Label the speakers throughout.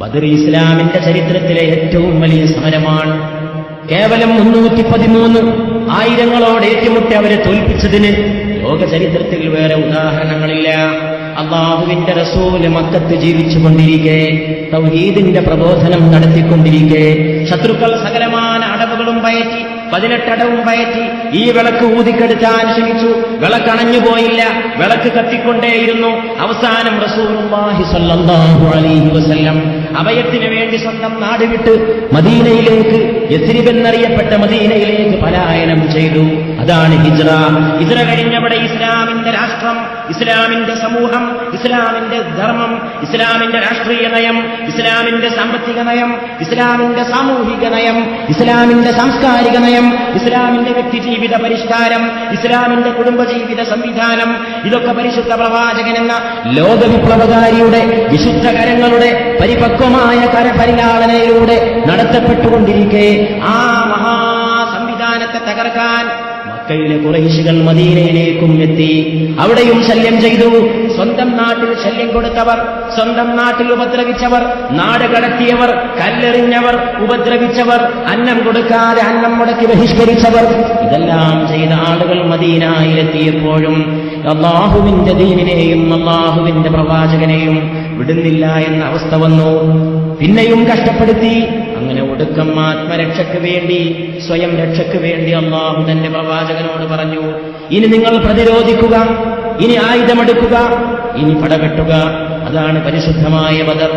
Speaker 1: ബദർ ഇസ്ലാമിന്റെ ചരിത്രത്തിലെ ഏറ്റവും വലിയ സമരമാണ്. കേവലം മുന്നൂറ്റി പതിമൂന്ന് ആയിരങ്ങളോട് ഏറ്റുമുട്ടി അവരെ തോൽപ്പിച്ചതിന് ലോക ചരിത്രത്തിൽ വേറെ ഉദാഹരണങ്ങളില്ല. അള്ളാഹുവിന്റെ റസൂൽ മക്കത്ത് ജീവിച്ചുകൊണ്ടിരിക്കെ തൗഹീദിന്റെ പ്രബോധനം നടത്തിക്കൊണ്ടിരിക്കെ ശത്രുക്കൾ സകലമാന അടവുകളും പയറ്റി പതിനെട്ടടവും പയറ്റി ഈ വിളക്ക് ഊതിക്കെടുക്കാൻ ശ്രമിച്ചു. വിളക്കണഞ്ഞു പോയില്ല. വിളക്ക് കത്തിക്കൊണ്ടേയിരുന്നു. അവസാനം റസൂലുള്ളാഹി സ്വല്ലല്ലാഹു അലൈഹി വസല്ലം അഭയത്തിന് വേണ്ടി സ്വന്തം നാട് വിട്ട് മദീനയിലേക്ക് യസ്രിബ് എന്നറിയപ്പെട്ട മദീനയിലേക്ക് പലായനം ചെയ്തു. അതാണ് ഹിജ്റ. ഹിജ്റ കഴിഞ്ഞവിടെ ഇസ്ലാമിന്റെ രാഷ്ട്രം ഇസ്ലാമിന്റെ സമൂഹം ഇസ്ലാമിന്റെ ധർമ്മം ഇസ്ലാമിന്റെ രാഷ്ട്രീയ നയം ഇസ്ലാമിന്റെ സാമ്പത്തിക നയം ഇസ്ലാമിന്റെ സാമൂഹിക നയം ഇസ്ലാമിന്റെ സാംസ്കാരിക നയം ഇസ്ലാമിന്റെ വ്യക്തിജീവിത പരിഷ്കാരം ഇസ്ലാമിന്റെ കുടുംബജീവിത സംവിധാനം ഇതൊക്കെ പരിശുദ്ധ പ്രവാചകൻ എന്ന ലോകവിപ്ലവകാരിയുടെ വിശുദ്ധ കരങ്ങളുടെ പരിപക്വമായ കരപരിലാളനയിലൂടെ നടത്തപ്പെട്ടുകൊണ്ടിരിക്കെ ആ മഹാ സംവിധാനത്തെ തകർക്കാൻ മക്കയിലെ കുറേശികൾ മദീനയിലേക്കും എത്തി. അവിടെയും ശല്യം ചെയ്തു. സ്വന്തം നാട്ടിൽ ശല്യം കൊടുത്തവർ സ്വന്തം നാട്ടിൽ ഉപദ്രവിച്ചവർ നാട് കടത്തിയവർ കല്ലെറിഞ്ഞവർ ഉപദ്രവിച്ചവർ അന്നം കൊടുക്കാതെ അന്നം മുടക്കി ബഹിഷ്കരിച്ചവർ. ഇതെല്ലാം ചെയ്ത ആളുകൾ മദീനായിലെത്തിയപ്പോഴും അള്ളാഹുവിന്റെ ദീനിനെയും അള്ളാഹുവിന്റെ പ്രവാചകനെയും വിടുന്നില്ല എന്ന അവസ്ഥ വന്നു. പിന്നെയും കഷ്ടപ്പെടുത്തി. ഒടുക്കം ആത്മരക്ഷയ്ക്ക് വേണ്ടി സ്വയം രക്ഷയ്ക്ക് വേണ്ടി അള്ളാഹു തന്റെ പ്രവാചകനോട് പറഞ്ഞു ഇനി നിങ്ങൾ പ്രതിരോധിക്കുക ഇനി ആയുധമെടുക്കുക ഇനി പടവെട്ടുക അതാണ് പരിശുദ്ധമായ ബദർ.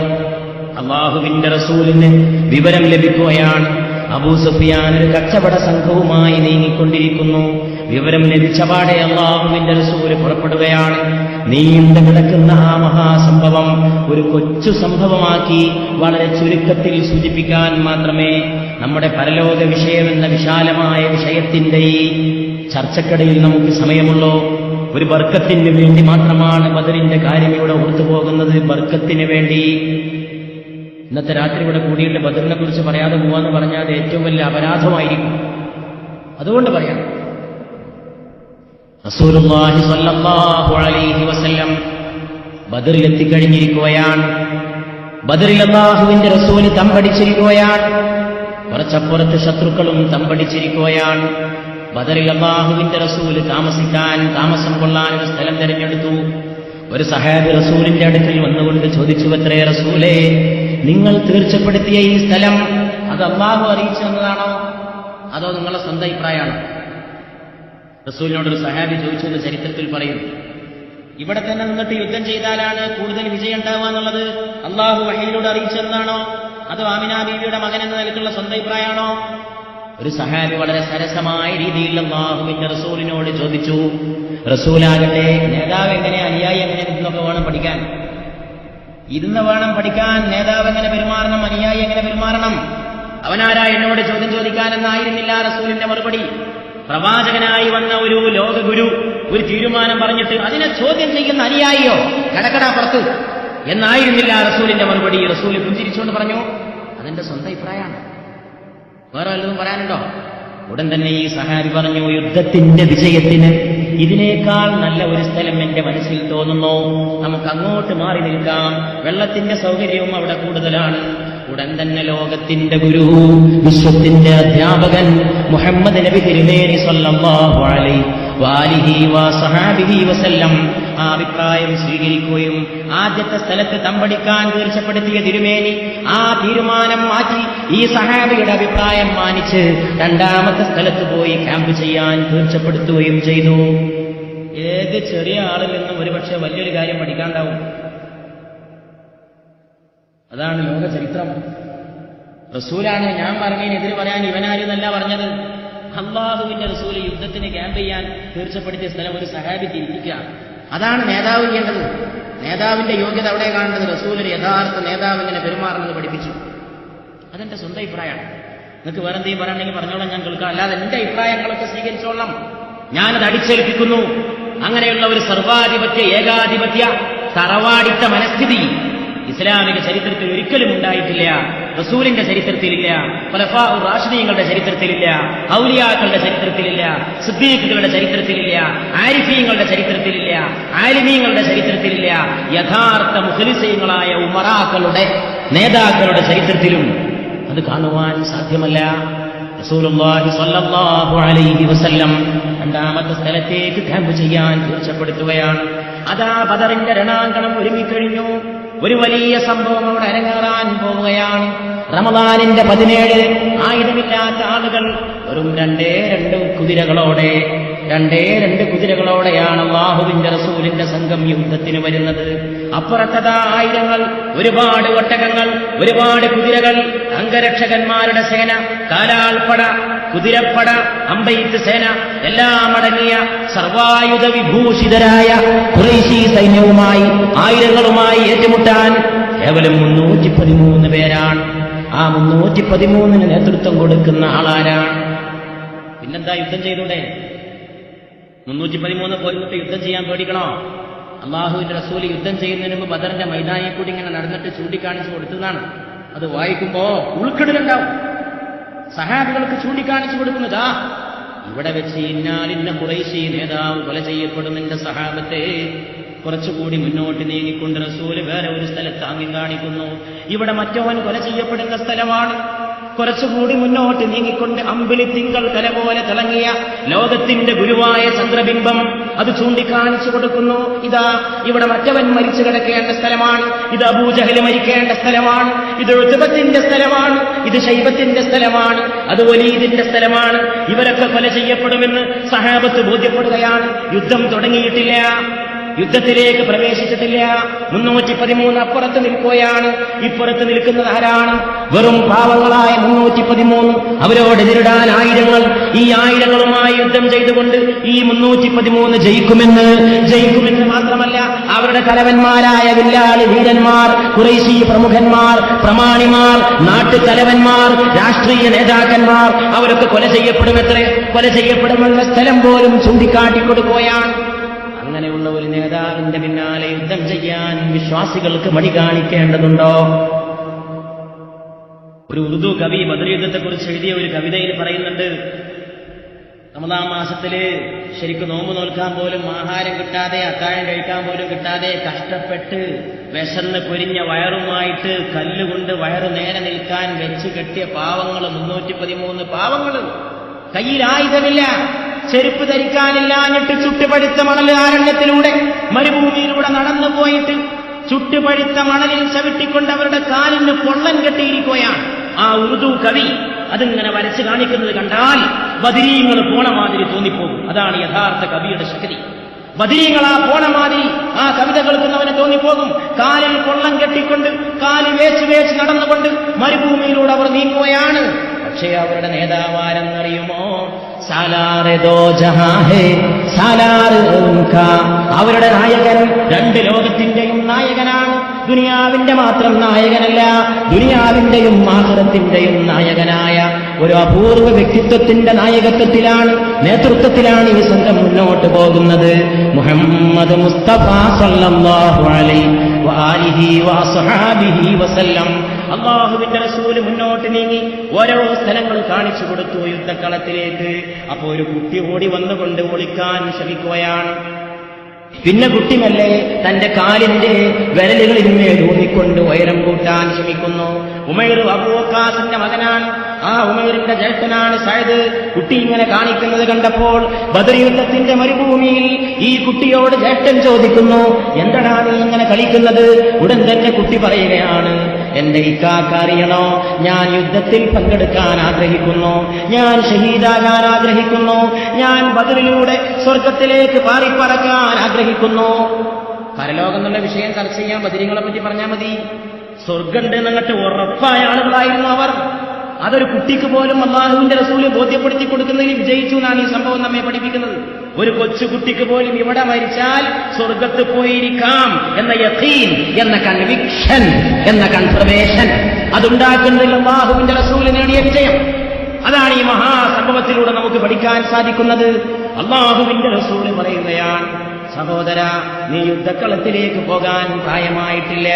Speaker 1: അള്ളാഹുവിന്റെ റസൂലിന് വിവരം ലഭിക്കുകയാണ്. അബൂ സുഫിയാൻ ഒരു കച്ചവട സംഘവുമായി നീങ്ങിക്കൊണ്ടിരിക്കുന്നു. വിവരം ലഭിച്ചപാടെ അള്ളാഹുവിന്റെ റസൂൽ പുറപ്പെടുകയാണ്. നീണ്ടു കിടക്കുന്ന ആ മഹാസംഭവം ഒരു കൊച്ചു സംഭവമാക്കി വളരെ ചുരുക്കത്തിൽ സൂചിപ്പിക്കാൻ മാത്രമേ നമ്മുടെ പരലോക വിഷയമെന്ന വിശാലമായ വിഷയത്തിന്റെ ഈ ചർച്ചക്കിടയിൽ നമുക്ക് സമയമുള്ളൂ. ഒരു ബർക്കത്തിന് വേണ്ടി മാത്രമാണ് ബദറിന്റെ കാര്യം ഇവിടെ ഓർത്തുപോകുന്നത് ബർക്കത്തിന് വേണ്ടി ഇന്നത്തെ രാത്രി ഇവിടെ കൂടിയിട്ട് ബദറിനെ കുറിച്ച് പറയാതെ പോവാന്ന് പറഞ്ഞാൽ അത് ഏറ്റവും വലിയ അപരാധമായിരിക്കും. അതുകൊണ്ട് പറയാം. റസൂലുള്ളാഹി സ്വല്ലല്ലാഹു അലൈഹി വസല്ലം ബദറിൽ ബദറിൽ റസൂൽ തമ്പടിച്ചിരിക്കുകയാണ്. കുറച്ചപ്പുറത്ത് ശത്രുക്കളും തമ്പടിച്ചിരിക്കുകയാണ്. ബദറിൽ റസൂൽ താമസിക്കാൻ താമസം കൊള്ളാൻ ഒരു സ്ഥലം തിരഞ്ഞെടുത്തു. ഒരു സഹാബി റസൂലിന്റെ അടുക്കൽ വന്നുകൊണ്ട് ചോദിച്ചു അത്രേ റസൂലേ നിങ്ങൾ തീർച്ചപ്പെടുത്തിയ ഈ സ്ഥലം അത് അള്ളാഹു അറിയിച്ചു തന്നതാണോ അതോ നിങ്ങളുടെ സ്വന്തം അഭിപ്രായമാണോ? റസൂലിനോട് ഒരു സഹാബി ചോദിച്ചു എന്ന് ചരിത്രത്തിൽ പറയും ഇവിടെ തന്നെ നിന്നിട്ട് യുദ്ധം ചെയ്താലാണ് കൂടുതൽ വിജയം ഉണ്ടാവുക എന്നുള്ളത് അള്ളാഹു വഹയിലൂടെ അറിയിച്ചെന്നാണോ? അതോ ആമിന ബീവിയുടെ മകൻ എന്ന നിലക്കുള്ള സ്വന്തം അഭിപ്രായമാണോ? ഒരു സഹാബി വളരെ സരസമായ രീതിയിൽ അള്ളാഹുവിന്റെ റസൂലിനോട് ചോദിച്ചു. റസൂലാകട്ടെ നേതാവ് എങ്ങനെ അനുയായി എങ്ങനെ ഇന്നൊക്കെ വേണം പഠിക്കാൻ? ഇരുന്ന് വേണം പഠിക്കാൻ നേതാവ് എങ്ങനെ പെരുമാറണം അനുയായി എങ്ങനെ പെരുമാറണം? അവനാരാ എന്നോട് ചോദ്യം ചോദിക്കാനെന്നായിരുന്നില്ല റസൂലിന്റെ മറുപടി. പ്രവാചകനായി വന്ന ഒരു ലോകഗുരു ഒരു തീരുമാനം പറഞ്ഞിട്ട് അതിനെ ചോദ്യം ചെയ്യുന്ന അനുയായിയോ? കടക്കടാ പുറത്ത്. എന്നായിരുന്നില്ല റസൂലിന്റെ മറുപടി. റസൂൽ പുഞ്ചിരിച്ചുകൊണ്ട് പറഞ്ഞു അതെന്റെ സ്വന്തം അഭിപ്രായമാണ്. വേറെ വല്ലതും പറയാനുണ്ടോ? ഉടൻ തന്നെ ഈ സഹാബി പറഞ്ഞു യുദ്ധത്തിന്റെ വിജയത്തിന് ഇതിനേക്കാൾ നല്ല ഒരു സ്ഥലം എന്റെ മനസ്സിൽ തോന്നുന്നു. നമുക്ക് അങ്ങോട്ട് മാറി നിൽക്കാം. വെള്ളത്തിന്റെ സൗകര്യവും അവിടെ കൂടുതലാണ്. ഉടൻ തന്നെ ലോകത്തിന്റെ ഗുരു വിശ്വത്തിന്റെ അധ്യാപകൻ മുഹമ്മദ് നബി തിരുമേനി സ്വല്ലം അലൈഹി വാലിഹി സഹാബിഹി വസല്ലം ആ അഭിപ്രായം സ്വീകരിക്കുകയും ആദ്യത്തെ സ്ഥലത്ത് തമ്പടിക്കാൻ തീർച്ചപ്പെടുത്തിയ തിരുമേനി ആ തീരുമാനം മാറ്റി ഈ സഹാബിയുടെ അഭിപ്രായം മാനിച്ച് രണ്ടാമത്തെ സ്ഥലത്ത് പോയി ക്യാമ്പ് ചെയ്യാൻ തീർച്ചപ്പെടുത്തുകയും ചെയ്തു. ഏത് ചെറിയ ആളിൽ നിന്നും ഒരുപക്ഷെ വലിയൊരു കാര്യം പഠിക്കാണ്ടാവും. അതാണ് ലോക ചരിത്രം. റസൂലാണ് ഞാൻ പറഞ്ഞതിനെതിരെ പറയാൻ ഇവനാരെന്നല്ല പറഞ്ഞത്. അള്ളാഹുവിന്റെ റസൂൽ യുദ്ധത്തിന് ക്യാമ്പ് ചെയ്യാൻ തീർച്ചപ്പെടുത്തിയ സ്ഥലം ഒരു സഹാബി തിരിക്കുക അതാണ് നേതാവ് ചെയ്യേണ്ടത്. നേതാവിന്റെ യോഗ്യത അവിടെ കാണേണ്ടത് റസൂൽ യഥാർത്ഥ നേതാവ് ഇങ്ങനെ പെരുമാറുന്നത് പഠിപ്പിച്ചു. അതെന്റെ സ്വന്തം അഭിപ്രായമാണ്. നിങ്ങൾക്ക് വേറെ എന്തെങ്കിലും പറയണമെങ്കിൽ പറഞ്ഞോളാം ഞാൻ കേൾക്കാം. അല്ലാതെ എന്റെ അഭിപ്രായങ്ങളൊക്കെ സ്വീകരിച്ചോളാം. ഞാനത് അടിച്ചേൽപ്പിക്കുന്നു. അങ്ങനെയുള്ള ഒരു സർവാധിപത്യ ഏകാധിപത്യ തറവാടിത്ത മനസ്ഥിതി ഇസ്ലാമിക ചരിത്രത്തിൽ ഒരിക്കലും ഉണ്ടായിട്ടില്ല റസൂലിന്റെ ചരിത്രത്തിലില്ല ഫലഫാ റാഷിദീങ്ങളുടെ ചരിത്രത്തിലില്ല ഔലിയാക്കളുടെ ചരിത്രത്തിലില്ല സിദ്ദീഖുകളുടെ ചരിത്രത്തിലില്ല ആരിഫീങ്ങളുടെ ചരിത്രത്തിലില്ല ആലിമീങ്ങളുടെ ചരിത്രത്തിലില്ല. യഥാർത്ഥ മുഖലിസീങ്ങളായ ഉമറാക്കളുടെ നേതാക്കളുടെ ചരിത്രത്തിലും അത് കാണുവാൻ സാധ്യമല്ല. റസൂലുള്ളാഹി സ്വല്ലല്ലാഹു അലൈഹി വസല്ലം രണ്ടാമത്തെ സ്ഥലത്തേക്ക് ക്യാമ്പ് ചെയ്യാൻ തീർച്ചപ്പെടുത്തുകയാണ് അതാ ബദറിന്റെ രണാങ്കണം ഒരുങ്ങിക്കഴിഞ്ഞു. ഒരു വലിയ സംഭവം അവിടെ അരങ്ങേറാൻ പോവുകയാണ്. റമദാനിന്റെ പതിനേഴ് ആയുധമില്ലാത്ത ആളുകൾ വെറും രണ്ടേ രണ്ട് കുതിരകളോടെ രണ്ടേ രണ്ട് കുതിരകളോടെയാണ് അള്ളാഹുവിന്റെ റസൂലിന്റെ സംഘം യുദ്ധത്തിന് വരുന്നത്. അപ്പുറത്തതാ ആയിരങ്ങൾ ഒരുപാട് ഒട്ടകങ്ങൾ ഒരുപാട് കുതിരകൾ അംഗരക്ഷകന്മാരുടെ സേന കാലാൾപ്പട കുതിരപ്പട അമ്പയിത്ത് സേന എല്ലാം അടങ്ങിയ സർവായുധ വിഭൂഷിതരായ ഖുറൈശി സൈന്യവുമായി ആയിരങ്ങളുമായി ഏറ്റുമുട്ടാൻ കേവലം മുന്നൂറ്റി പതിമൂന്ന് പേരാണ്. ആ മുന്നൂറ്റി പതിമൂന്നിന് നേതൃത്വം കൊടുക്കുന്ന ആളാരാണ്? പിന്നെന്താ യുദ്ധം ചെയ്തൂടെ? മുന്നൂറ്റി പതിമൂന്ന് പോയിട്ട് യുദ്ധം ചെയ്യാൻ പേടിക്കണോ? അള്ളാഹുവിന്റെ റസൂൽ യുദ്ധം ചെയ്യുന്നതിന് മുമ്പ് ബദറിന്റെ മൈതാനിയെ കൂടി ഇങ്ങനെ നടന്നിട്ട് ചൂണ്ടിക്കാണിച്ചു കൊടുത്തതാണ്. അത് വായിക്കുമ്പോ ഉൾക്കിടലുണ്ടാവും. സഹാബികൾക്ക് ചൂണ്ടിക്കാണിച്ചു കൊടുക്കുന്നതാ ഇവിടെ വെച്ച് ഇന്നാലിന്ന കുറേശി നേതാവ് കൊല ചെയ്യപ്പെടുന്നതിന്റെ സഹാബത്തെ. കുറച്ചുകൂടി മുന്നോട്ട് നീങ്ങിക്കൊണ്ട് റസൂൽ വേറെ ഒരു സ്ഥലത്ത് അങ്ങി കാണിക്കുന്നു. ഇവിടെ മറ്റവൻ കൊല ചെയ്യപ്പെടുന്ന സ്ഥലമാണ്. കുറച്ചുകൂടി മുന്നോട്ട് നീങ്ങിക്കൊണ്ട് അമ്പിളി തിങ്കൾ തല പോലെ തിളങ്ങിയ ലോകത്തിന്റെ ഗുരുവായ ചന്ദ്രബിംബം അത് ചൂണ്ടിക്കാണിച്ചു കൊടുക്കുന്നു. ഇതാ ഇവിടെ മറ്റവൻ മരിച്ചു കിടക്കേണ്ട സ്ഥലമാണ്. ഇത് അബൂജഹൽ മരിക്കേണ്ട സ്ഥലമാണ്. ഇത് ഋതുപത്തിന്റെ സ്ഥലമാണ്. ഇത് ശൈബത്തിന്റെ സ്ഥലമാണ്. അത് വലീദിന്റെ സ്ഥലമാണ്. ഇവരൊക്കെ കൊല ചെയ്യപ്പെടുമെന്ന് സഹാബത്ത് ബോധ്യപ്പെടുകയാണ്. യുദ്ധം തുടങ്ങിയിട്ടില്ല. യുദ്ധത്തിലേക്ക് പ്രവേശിച്ചിട്ടില്ല. മുന്നൂറ്റി പതിമൂന്ന് അപ്പുറത്ത് നിൽക്കുകയാണ്. ഇപ്പുറത്ത് നിൽക്കുന്നത് ആരാണ്? വെറും പാവങ്ങളായ മുന്നൂറ്റി പതിമൂന്ന് അവരോട് നേരിടാൻ ആയിരങ്ങൾ. ഈ ആയിരങ്ങളുമായി യുദ്ധം ചെയ്തുകൊണ്ട് ഈ മുന്നൂറ്റി പതിമൂന്ന് ജയിക്കുമെന്ന്. ജയിക്കുമെന്ന് മാത്രമല്ല അവരുടെ തലവന്മാരായ വില്ലാളി വീരന്മാർ കുറേശി പ്രമുഖന്മാർ പ്രമാണിമാർ നാട്ടുതലവന്മാർ രാഷ്ട്രീയ നേതാക്കന്മാർ അവരൊക്കെ കൊല ചെയ്യപ്പെടുമെത്രേ കൊല ചെയ്യപ്പെടുമെന്ന സ്ഥലം പോലും ചൂണ്ടിക്കാട്ടിക്കൊടുക്കുകയാണ്. ഒരു നേതാവിന്റെ പിന്നാലെ യുദ്ധം ചെയ്യാൻ വിശ്വാസികൾക്ക് മടി കാണിക്കേണ്ടതുണ്ടോ? ഒരു ഉറുദു കവി ബദ്രയുദ്ധത്തെക്കുറിച്ച് എഴുതിയ ഒരു കവിതയിൽ പറയുന്നുണ്ട് നമ്മളാം മാസത്തിൽ ശരിക്കും നോമ്പ് നോൽക്കാൻ പോലും ആഹാരം കിട്ടാതെ അത്താഴം കഴിക്കാൻ പോലും കിട്ടാതെ കഷ്ടപ്പെട്ട് വിശന്ന് പൊരിഞ്ഞ വയറുമായിട്ട് കല്ലുകൊണ്ട് വയറ് നേരെ നിൽക്കാൻ വെച്ച് കെട്ടിയ പാവങ്ങൾ മുന്നൂറ്റി പതിമൂന്ന് പാവങ്ങൾ കയ്യിൽ ആയുധമില്ല. ചെരുപ്പ് ധരിക്കാനില്ലാഞ്ഞിട്ട് ചുട്ടുപഴുത്ത മണൽ ആരണ്യത്തിലൂടെ മരുഭൂമിയിലൂടെ നടന്നു പോയിട്ട് ചുട്ടുപഴുത്ത മണലിൽ ചവിട്ടിക്കൊണ്ട് അവരുടെ കാലിന് പൊള്ളൻ കെട്ടിയിരിക്കുകയാണ്. ആ ഉറുദു കവി അതിങ്ങനെ വരച്ച് കാണിക്കുന്നത് കണ്ടാൽ ബദിരീങ്ങൾ പോണ മാതിരി തോന്നിപ്പോകും. അതാണ് യഥാർത്ഥ കവിയുടെ ശക്തി. ബദിരീങ്ങൾ ആ പോണ മാതിരി ആ കവിത കേൾക്കുന്നവനെ തോന്നിപ്പോകും. കാലിൽ പൊള്ളം കെട്ടിക്കൊണ്ട് കാൽ വേച്ച് വേച്ച് നടന്നുകൊണ്ട് മരുഭൂമിയിലൂടെ അവർ നീങ്ങുകയാണ്. പക്ഷേ അവരുടെ നേതാവാരെന്നറിയുമോ. അവരുടെ നായകൻ രണ്ട് ലോകത്തിന്റെയും നായകനാണ്. ദുനിയാവിന്റെ മാത്രം നായകനല്ല ദുനിയാവിന്റെയും ആഹ്റത്തിന്റെയും നായകനായ ഒരു അപൂർവ വ്യക്തിത്വത്തിന്റെ നായകത്വത്തിലാണ് നേതൃത്വത്തിലാണ് ഈ സംഘം മുന്നോട്ട് പോകുന്നത്. മുഹമ്മദ് മുസ്തഫ സല്ലല്ലാഹു അലൈഹി വസഹാബിഹി വസല്ലം. അള്ളാഹുവിന്റെ റസൂൽ മുന്നോട്ട് നീങ്ങി ഓരോ സ്ഥലങ്ങൾ കാണിച്ചു കൊടുത്തു യുദ്ധക്കളത്തിലേക്ക്. അപ്പോ ഒരു കുട്ടി ഓടി വന്നുകൊണ്ട് ഒളിക്കാൻ ശ്രമിക്കുകയാണ്. പിന്നെ കുട്ടിമല്ലേ തന്റെ കാലിന്റെ വിരലുകളിന്മേൽ ഊന്നിക്കൊണ്ട് ഉയരം കൂട്ടാൻ ശ്രമിക്കുന്നു. ഉമൈർ അബൂക്കാസിന്റെ മകനാണ്. ആ ഉമയൂരിന്റെ ജ്യേഷ്ഠനാണ് സായത്. കുട്ടി ഇങ്ങനെ കാണിക്കുന്നത് കണ്ടപ്പോൾ ബദർ യുദ്ധത്തിന്റെ മരുഭൂമിയിൽ ഈ കുട്ടിയോട് ജ്യേഷ്ഠൻ ചോദിക്കുന്നു എന്താണ് നീ ഇങ്ങനെ കളിക്കുന്നത്? ഉടൻ തന്നെ കുട്ടി പറയുകയാണ് എന്റെ ഇക്കാക്ക അറിയണോ? ഞാൻ യുദ്ധത്തിൽ പങ്കെടുക്കാൻ ആഗ്രഹിക്കുന്നു. ഞാൻ ഷഹീദാകാൻ ആഗ്രഹിക്കുന്നു. ഞാൻ ബദറിലൂടെ സ്വർഗത്തിലേക്ക് പാറിപ്പറക്കാൻ ആഗ്രഹിക്കുന്നു. പരലോകം എന്നുള്ള വിഷയം ചർച്ച ചെയ്യാൻ ബദിരിങ്ങളെ പറ്റി പറഞ്ഞാൽ മതി. സ്വർഗമുണ്ട് എന്നിട്ട് ഉറപ്പായ ആളുകളായിരുന്നു അവർ. അതൊരു കുട്ടിക്ക് പോലും അള്ളാഹുവിന്റെ റസൂൽ ബോധ്യപ്പെടുത്തി കൊടുക്കുന്നതിൽ വിജയിച്ചു എന്നാണ് ഈ സംഭവം നമ്മെ പഠിപ്പിക്കുന്നത്. ഒരു കൊച്ചു കുട്ടിക്ക് പോലും ഇവിടെ മരിച്ചാൽ സ്വർഗത്ത് പോയിരിക്കാം എന്ന യഥീൻ എന്ന കൺവിക്ഷൻ എന്ന കൺസർവേഷൻ അതുണ്ടാക്കുന്നതിൽ അള്ളാഹുവിന്റെ റസൂൽ നേടിയ വിജയം. അതാണ് ഈ മഹാസംഭവത്തിലൂടെ നമുക്ക് പഠിക്കാൻ സാധിക്കുന്നത്. അള്ളാഹുവിന്റെ റസൂൽ പറയുകയാണ് സഹോദര നീ യുദ്ധക്കളത്തിലേക്ക് പോകാൻ പ്രായമായിട്ടില്ല.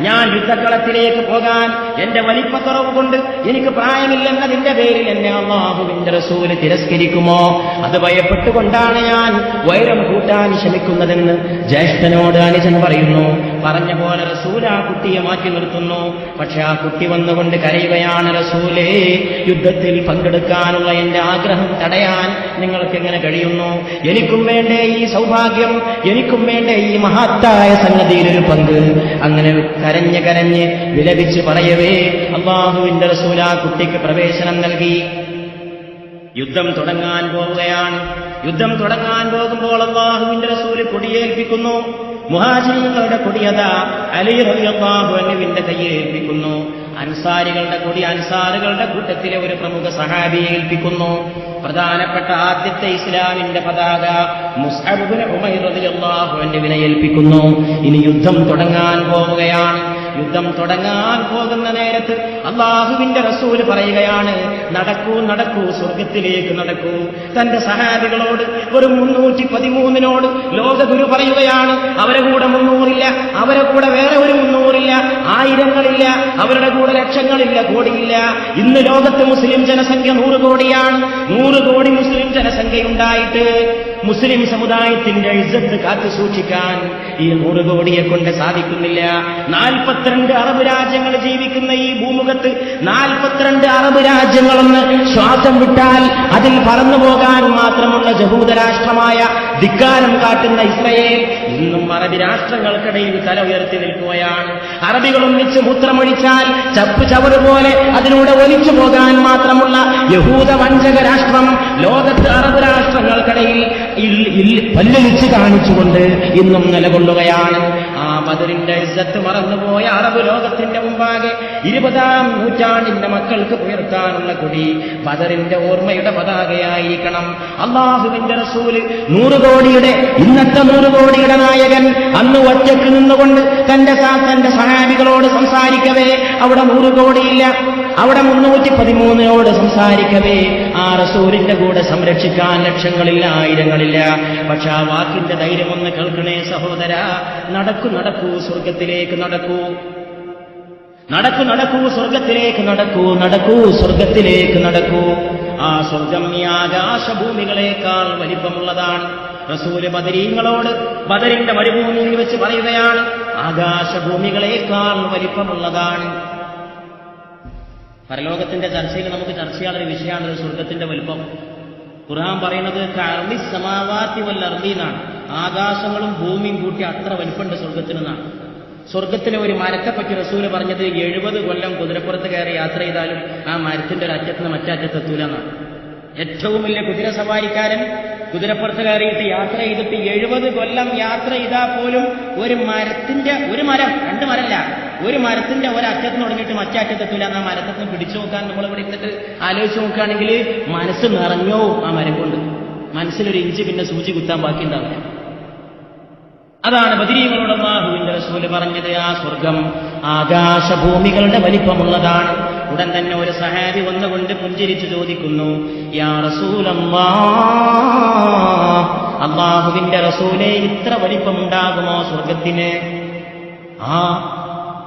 Speaker 1: ഞാൻ യുദ്ധക്കളത്തിലേക്ക് പോകാൻ എന്റെ വലിപ്പക്കുറവ് കൊണ്ട് എനിക്ക് പ്രായമില്ലെന്നതിന്റെ പേരിൽ എന്നെ അള്ളാഹുവിന്റെ റസൂൽ തിരസ്കരിക്കുമോ? അത് ഭയപ്പെട്ടുകൊണ്ടാണ് ഞാൻ വൈരം കൂട്ടാൻ ശ്രമിക്കുന്നതെന്ന് ജ്യേഷ്ഠനോട് അനുജൻ പറയുന്നു. പറഞ്ഞ പോലെ റസൂൽ ആ കുട്ടിയെ മാറ്റി നിർത്തുന്നു. പക്ഷെ ആ കുട്ടി വന്നുകൊണ്ട് കരയുകയാണ് റസൂലേ യുദ്ധത്തിൽ പങ്കെടുക്കാനുള്ള എന്റെ ആഗ്രഹം തടയാൻ നിങ്ങൾക്ക് എങ്ങനെ കഴിയുന്നു? എനിക്കും വേണ്ടേ ഈ സൗഭാഗ്യം എനിക്കും വേണ്ടേ ഈ മഹത്തായ സംഗതിയിലൊരു പങ്ക്? അങ്ങനെ കരഞ്ഞ് കരഞ്ഞ് വിലപിച്ച് പറയവേ അള്ളാഹുവിന്റെ റസൂല കുട്ടിക്ക് പ്രവേശനം നൽകി. യുദ്ധം തുടങ്ങാൻ പോവുകയാണ്. യുദ്ധം തുടങ്ങാൻ പോകുമ്പോൾ അള്ളാഹുവിന്റെ റസൂൽ കൊടിയേൽപ്പിക്കുന്നു. മുഹാജിങ്ങളുടെ കൊടിയത അലി റബിയാഹുവിന്റെ കയ്യിൽ അൻസാരികളുടെ കൂടി അൻസാറുകളുടെ കൂട്ടത്തിലെ ഒരു പ്രമുഖ സഹാബിയെ ഏൽപ്പിക്കുന്നു. പ്രധാനപ്പെട്ട ആദ്യത്തെ ഇസ്ലാമിന്റെ പതാക മുസ്അബുബിന് ഉമൈർ റളിയല്ലാഹുവിനെ ഏൽപ്പിക്കുന്നു. ഇനി യുദ്ധം തുടങ്ങാൻ പോവുകയാണ്. യുദ്ധം തുടങ്ങാൻ പോകുന്ന നേരത്ത് അള്ളാഹുവിന്റെ റസൂൽ പറയുകയാണ് നടക്കൂ നടക്കൂ സ്വർഗത്തിലേക്ക് നടക്കൂ. തന്റെ സഹാബികളോട് ഒരു മുന്നൂറ്റി പതിമൂന്നിനോട് ലോകഗുരു പറയുകയാണ് അവരെ കൂടെ മുന്നൂറില്ല അവരെ കൂടെ വേറെ ഒരു മുന്നൂറില്ല ആയിരങ്ങളില്ല അവരുടെ കൂടെ ലക്ഷങ്ങളില്ല കോടിയില്ല. ഇന്ന് ലോകത്ത് മുസ്ലിം ജനസംഖ്യ നൂറ് കോടിയാണ്. നൂറ് കോടി മുസ്ലിം ജനസംഖ്യയുണ്ടായിട്ട് മുസ്ലിം സമുദായത്തിന്റെ ഇജ്ജത്ത് കാത്തു സൂക്ഷിക്കാൻ ഈ നൂറ് കോടിയെ കൊണ്ട് സാധിക്കുന്നില്ല. നാൽപ്പത്തിരണ്ട് അറബ് രാജ്യങ്ങൾ ജീവിക്കുന്ന ഈ ഭൂമുഖത്ത് നാൽപ്പത്തിരണ്ട് അറബ് രാജ്യങ്ങളൊന്ന് ശ്വാസം വിട്ടാൽ അതിൽ പറന്നു പോകാൻ മാത്രമുള്ള ജഹൂദ രാഷ്ട്രമായ ധിക്കാരം കാട്ടുന്ന ഇസ്രയേൽ ഇന്നും അറബി രാഷ്ട്രങ്ങൾക്കിടയിൽ തല ഉയർത്തി നിൽക്കുകയാണ്. അറബികൾ ഒന്നിച്ച് മൂത്രമൊഴിച്ചാൽ ചപ്പ് ചവറ് പോലെ അതിലൂടെ ഒലിച്ചു പോകാൻ മാത്രമുള്ള യഹൂദ വഞ്ചക രാഷ്ട്രം ലോകത്ത് അറബ് രാഷ്ട്രങ്ങൾക്കിടയിൽ പല്ലൊലിച്ച് കാണിച്ചുകൊണ്ട് ഇന്നും നിലകൊള്ളുകയാണ്. ആ ബദറിന്റെ ഇസ്സത്ത് മറന്നുപോയ അറബ് ലോകത്തിന്റെ മുമ്പാകെ ഇരുപതാം നൂറ്റാണ്ടിന്റെ മക്കൾക്ക് ഉയർത്താനുള്ള കുടി ബദറിന്റെ ഓർമ്മയുടെ പതാകയായിരിക്കണം. അള്ളാഹുവിന്റെ റസൂൽ നൂറ് കോടിയുടെ ഇന്നത്തെ നൂറ് കോടിയുടെ നായകൻ അന്ന് ഒറ്റയ്ക്ക് നിന്നുകൊണ്ട് തന്റെ തന്റെ സഹാബികളോട് സംസാരിക്കവേ അവിടെ നൂറ് കോടിയില്ല അവിടെ മുന്നൂറ്റി പതിമൂന്നിനോട് സംസാരിക്കവേ ആ റസൂലിന്റെ കൂടെ സംരക്ഷിക്കാൻ ലക്ഷങ്ങളില്ല ആയിരങ്ങളില്ല. പക്ഷെ ആ വാക്കിന്റെ ധൈര്യം ഒന്ന് കേൾക്കണേ സഹോദര നടക്കു നടക്കൂ. സ്വർഗത്തിലേക്ക് നടക്കൂ. നടക്കൂ നടക്കൂ സ്വർഗത്തിലേക്ക് നടക്കൂ നടക്കൂ സ്വർഗത്തിലേക്ക് നടക്കൂ. ആ സ്വർഗം ഈ ആകാശഭൂമികളേക്കാൾ വലിപ്പമുള്ളതാണ്. റസൂൽ ബദരീങ്ങളോട് ബദരിന്റെ മരുഭൂമിയിൽ വെച്ച് പറയുകയാണ് ആകാശഭൂമികളേക്കാൾ വലിപ്പമുള്ളതാണ്. പരലോകത്തിന്റെ ചർച്ചയിൽ നമുക്ക് ചർച്ച ചെയ്യാനൊരു ഒരു വിഷയമാണ് സ്വർഗത്തിന്റെ വലിപ്പം. ഖുർആൻ പറയുന്നത് കർമ്മി സമാവാത്തി വല്ല എന്നാണ് ആകാശങ്ങളും ഭൂമിയും കൂട്ടി അത്ര വലിപ്പുണ്ട് സ്വർഗത്തിനെന്നാണ് സ്വർഗത്തിലെ ഒരു മരത്തെപ്പറ്റി റസൂൽ പറഞ്ഞത് എഴുപത് കൊല്ലം കുതിരപ്പുറത്ത് കയറി യാത്ര ചെയ്താലും ആ മരത്തിന്റെ ഒരു അറ്റത്ത് നിന്ന് മറ്ററ്റത്ത് എത്തൂല എന്നാണ് ഏറ്റവും വലിയ കുതിര സവാരിക്കാരൻ കുതിരപ്പുറത്ത് കയറിയിട്ട് യാത്ര ചെയ്തിട്ട് എഴുപത് കൊല്ലം യാത്ര ചെയ്താൽ പോലും ഒരു മരത്തിന്റെ ഒരു മരം രണ്ട് മരമല്ല ഒരു മരത്തിന്റെ ഒരറ്റത്ത് തുടങ്ങിയിട്ട് മറ്റേ അറ്റത്തെത്തൂല എന്നാ മരത്തിന് പിടിച്ചു നോക്കാൻ നമ്മൾ ഇവിടെ ഇരുന്നിട്ട് ആലോചിച്ച് നോക്കുകയാണെങ്കിൽ മനസ്സ് നിറഞ്ഞോ ആ മരം കൊണ്ട്. മനസ്സിലൊരു ഇഞ്ച് പിന്നെ സൂചി കുത്താൻ ബാക്കിയുണ്ടാവില്ല. അതാണ് ബദിരീങ്ങളോട് അള്ളാഹുവിന്റെ റസൂൽ പറഞ്ഞത് ആ സ്വർഗം ആകാശഭൂമികളുടെ വലിപ്പമുള്ളതാണ്. ഉടൻ തന്നെ ഒരു സഹാബി വന്നുകൊണ്ട് പുഞ്ചിരിച്ചു ചോദിക്കുന്നു യാ റസൂലമ്മാ അള്ളാഹുവിന്റെ റസൂലെ ഇത്ര വലിപ്പമുണ്ടാകുമോ സ്വർഗത്തിന്? ആ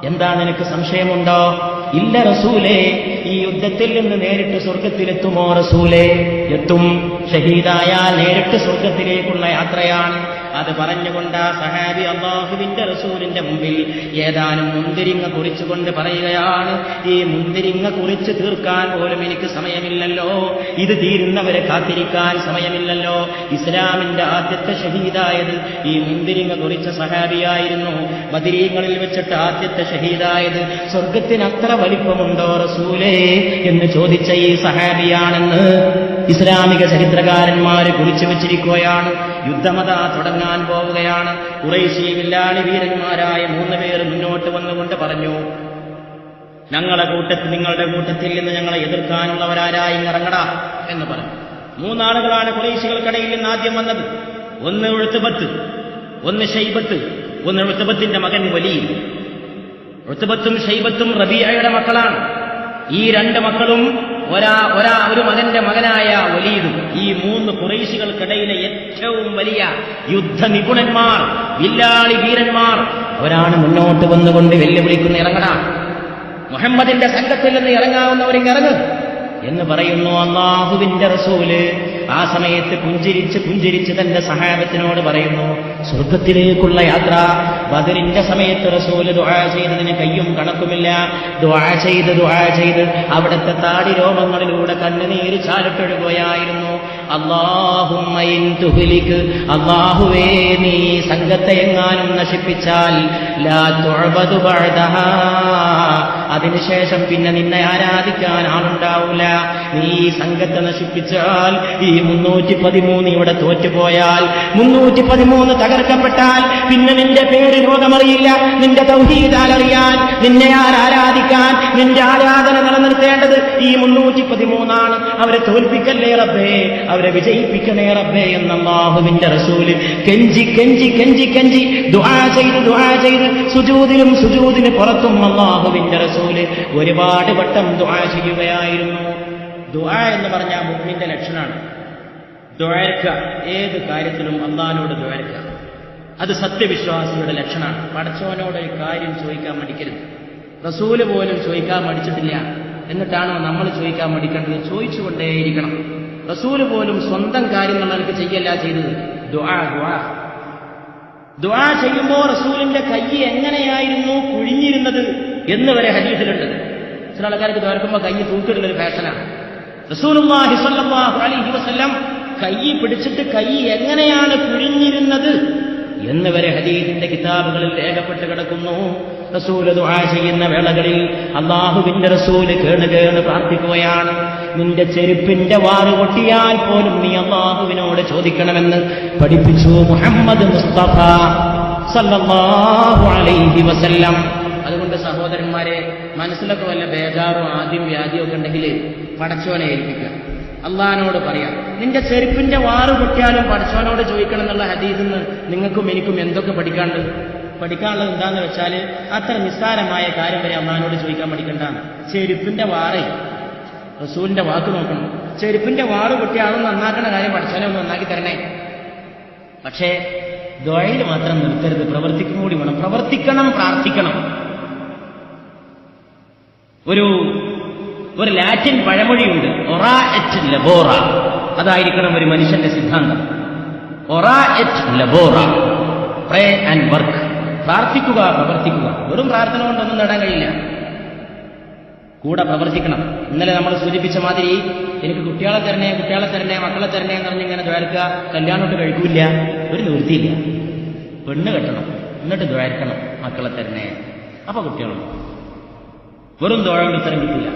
Speaker 1: എന്താ നിനക്ക് സംശയമുണ്ടോ? ഇല്ല റസൂലേ ഈ യുദ്ധത്തിൽ നിന്ന് നേരിട്ട് സ്വർഗത്തിലെത്തുമോ റസൂലേ? എത്തും ഷഹീദായ നേരിട്ട് സ്വർഗത്തിലേക്കുള്ള യാത്രയാണ്. അത് പറഞ്ഞുകൊണ്ട് ആ സഹാബി അള്ളാഹുവിന്റെ റസൂലിന്റെ മുമ്പിൽ ഏതാനും മുന്തിരിങ്ങ കുറിച്ചുകൊണ്ട് പറയുകയാണ് ഈ മുന്തിരിങ്ങ കുറിച്ച് തീർക്കാൻ പോലും എനിക്ക് സമയമില്ലല്ലോ. ഇത് തീരുന്നവരെ കാത്തിരിക്കാൻ സമയമില്ലല്ലോ. ഇസ്ലാമിന്റെ ആദ്യത്തെ ഷഹീദായത് ഈ മുന്തിരിങ്ങ കുറിച്ച സഹാബിയായിരുന്നു. ബദിരീങ്ങളിൽ വെച്ചിട്ട് ആദ്യത്തെ ഷഹീദായത് സ്വർഗത്തിന് അത്ര വലിപ്പമുണ്ടോ റസൂലേ എന്ന് ചോദിച്ച ഈ സഹാബിയാണെന്ന് ഇസ്ലാമിക ചരിത്രകാരന്മാര് കുറിച്ചു വെച്ചിരിക്കുകയാണ്. യുദ്ധമത തുടങ്ങാൻ പോവുകയാണ്. കുറേശ്ശി വില്ലാളി വീരന്മാരായ മൂന്ന് പേർ മുന്നോട്ട് വന്നുകൊണ്ട് പറഞ്ഞു ഞങ്ങളുടെ കൂട്ടത്തിൽ നിങ്ങളുടെ കൂട്ടത്തിൽ നിന്ന് ഞങ്ങളെ എതിർക്കാനുള്ളവരാരായി ഇറങ്ങടാ എന്ന് പറഞ്ഞു. മൂന്നാളുകളാണ് കുറേശികൾക്കിടയിൽ നിന്ന് ആദ്യം വന്നത്. ഒന്ന് ഒഴുത്തുപത്ത് ഒന്ന് ഷൈബത്ത് ഒന്ന് എഴുത്തുബത്തിന്റെ മകൻ വലിയ ഋത്തുബത്തും ഷൈബത്തും റബിയയുടെ മക്കളാണ്. ഈ രണ്ട് മക്കളും ഒരാ ഒരാ ഒരു മകന്റെ മകനായ വലീദ് ഈ മൂന്ന് കുറേശികൾക്കിടയിലെ ഏറ്റവും വലിയ യുദ്ധ നിപുണന്മാർ വില്ലാളി വീരന്മാർ അവരാണ് മുന്നോട്ട് വന്നുകൊണ്ട് വെല്ലുവിളിക്കുന്ന ഇറങ്ങണ മുഹമ്മദിന്റെ സംഘത്തിൽ നിന്ന് ഇറങ്ങാവുന്നവരിങ് ഇറങ്ങ് എന്ന് പറയുന്നു അള്ളാഹുവിന്റെ റസൂൽ. ആ സമയത്ത് പുഞ്ചിരിച്ച് പുഞ്ചിരിച്ച് തന്റെ സഹാബത്തിനോട് പറയുന്നു സ്വർഗത്തിലേക്കുള്ള യാത്ര ബദറിന്റെ സമയത്ത് റസൂൽ ദുആ ചെയ്തതിന് കയ്യും കണക്കുമില്ല. ദുആ ചെയ്ത് ദുആ ചെയ്ത് അവിടുത്തെ താടി രോമങ്ങളിലൂടെ കണ്ണുനീര് ചാലിട്ടൊഴുകുകയായിരുന്നു. അള്ളാഹുവേ നീ സംഘത്തെ എങ്ങാനും നശിപ്പിച്ചാൽ ലാ അതിനുശേഷം പിന്നെ നിന്നെ ആരാധിക്കാൻ ആളുണ്ടാവൂല. നീ ഈ സംഘത്തെ നശിപ്പിച്ചാൽ ഈ മുന്നൂറ്റി പതിമൂന്ന് ഇവിടെ തോറ്റുപോയാൽ മുന്നൂറ്റി പതിമൂന്ന് തകർക്കപ്പെട്ടാൽ പിന്നെ നിന്റെ പേര് ലോകമറിയില്ല നിന്റെ തൗഹീദാൽ അറിയാൻ നിന്നെ ആർ ആരാധിക്കാൻ നിന്റെ ആരാധന നിലനിർത്തേണ്ടത് ഈ മുന്നൂറ്റി പതിമൂന്നാണ് അവരെ തോൽപ്പിക്കല്ലേ റബ്ബേ? അവരെ വിജയിപ്പിക്കണേ റബ്ബേ എന്ന അള്ളാഹുവിന്റെ റസൂൽ. കെഞ്ചി കെഞ്ചി കെഞ്ചി കെഞ്ചി. ദുആ ചെയ്ത് ദുആ ചെയ്ത്. സുജൂദിലും സുജൂദിന് പുറത്തും അള്ളാഹുവിന്റെ റസൂൽ. ഒരുപാട് വട്ടം ദുആ ചെയ്യുകയായിരുന്നു. ദുആ എന്ന് പറഞ്ഞാൽ മുഹ്മിന്റെ ലക്ഷണമാണ് ദ്വാരക്ക ഏത് കാര്യത്തിലും അള്ളാഹിനോട് ദ്വാരക്ക അത് സത്യവിശ്വാസിയുടെ ലക്ഷണമാണ് പടച്ചവനോട് ഒരു കാര്യം ചോദിക്കാൻ മടിക്കരുത്. റസൂൽ പോലും ചോദിക്കാൻ മടിച്ചിട്ടില്ല. എന്നിട്ടാണോ നമ്മൾ ചോദിക്കാൻ മടിക്കേണ്ടത്? ചോദിച്ചുകൊണ്ടേയിരിക്കണം. റസൂൽ പോലും സ്വന്തം കാര്യങ്ങൾ നമ്മൾക്ക് ചെയ്യല്ല ചെയ്തത്. ദ്വാ ദ്വാ ദ്വാ ചെയ്യുമ്പോൾ റസൂലിന്റെ കൈ എങ്ങനെയായിരുന്നു കുഴിഞ്ഞിരുന്നത് എന്ന് വരെ ഹദീസിലുണ്ട്. ചില ആൾക്കാർക്ക് തോർക്കുമ്പോൾ കൈ തൂക്കിടുന്ന ഒരു ഫാഷനാണ് റസൂലുള്ളാഹി സ്വല്ലല്ലാഹു അലൈഹി വസല്ലം കൈ പിടിച്ചിട്ട് കൈ എങ്ങനെയാണ് കുഴിഞ്ഞിരുന്നത് എന്ന് വരെ ഹദീസിന്റെ കിതാബുകളിൽ രേഖപ്പെട്ട് കിടക്കുന്നു. റസൂൽ ദുആ ചെയ്യുന്ന വേളകളിൽ അള്ളാഹുവിന്റെ റസൂൽ കേണ് പ്രാർത്ഥിക്കുകയാണ്. നിന്റെ ചെരുപ്പിന്റെ വാറ് പൊട്ടിയാൽ പോലും നീ അള്ളാഹുവിനോട് ചോദിക്കണമെന്ന് പഠിപ്പിച്ചു മുഹമ്മദ് മുസ്തഫ സല്ലല്ലാഹു അലൈഹി വസല്ലം. അതുകൊണ്ട് സഹോദരന്മാരെ മനസ്സിലൊക്കെ വല്ല ബേജാറോ ആദ്യം വ്യാധിയോ ഒക്കെ ഉണ്ടെങ്കിൽ പടച്ചോനെ ഏൽപ്പിക്കുക. അള്ളഹാനോട് പറയാം നിന്റെ ചെരുപ്പിന്റെ വാറ് പൊട്ടിയാലും പടച്ചോനോട് ചോദിക്കണം എന്നുള്ള ഹദീസിൽ നിന്ന് നിങ്ങൾക്കും എനിക്കും എന്തൊക്കെ പഠിക്കാണ്ട് പഠിക്കാനുള്ളത് എന്താന്ന് വെച്ചാൽ അത്ര നിസ്സാരമായ കാര്യം വരെ അള്ളഹാനോട് ചോദിക്കാൻ പഠിക്കണ്ടാണ് ചെരുപ്പിന്റെ വാറേ റസൂലിന്റെ വാക്ക് നോക്കണം. ചെരുപ്പിന്റെ വാറ് പൊട്ടിയാളും നന്നാക്കണ കാര്യം പഠിച്ചാലേ ഒന്ന് നന്നാക്കി തരണേ. പക്ഷേ ദ്വയിൽ മാത്രം നിർത്തരുത്. പ്രവർത്തിക്കും കൂടി വേണം. പ്രവർത്തിക്കണം പ്രാർത്ഥിക്കണം. ഒരു ഒരു ലാറ്റിൻ പഴമൊഴിയുണ്ട്. ഒറ എറ്റ് ലബോറ. അതായിരിക്കണം ഒരു മനുഷ്യന്റെ സിദ്ധാന്തം. ഒറ എറ്റ് ലബോറ. Pray and work. പ്രാർത്ഥിക്കുക പ്രവർത്തിക്കുക. വെറും പ്രാർത്ഥന കൊണ്ടൊന്നും നേടാൻ കഴിയില്ല. കൂടെ പ്രവർത്തിക്കണം. ഇന്നലെ നമ്മൾ സൂചിപ്പിച്ച മാതിരി എനിക്ക് കുട്ടികളെ തരണേ കുട്ടികളെ തരണേ മക്കളെ തരണേ എന്ന് പറഞ്ഞ് ഇങ്ങനെ ദ്വാരക്ക കല്യാണമൊട്ട് കഴിക്കൂല ഒരു നിവൃത്തിയില്ല. പെണ്ണ് കെട്ടണം. എന്നിട്ട് ദ്വാരക്കണം മക്കളെ തരണേ. അപ്പൊ കുട്ടികളുണ്ട്. വെറും ദ്വാരം ഉത്തരം കിട്ടില്ല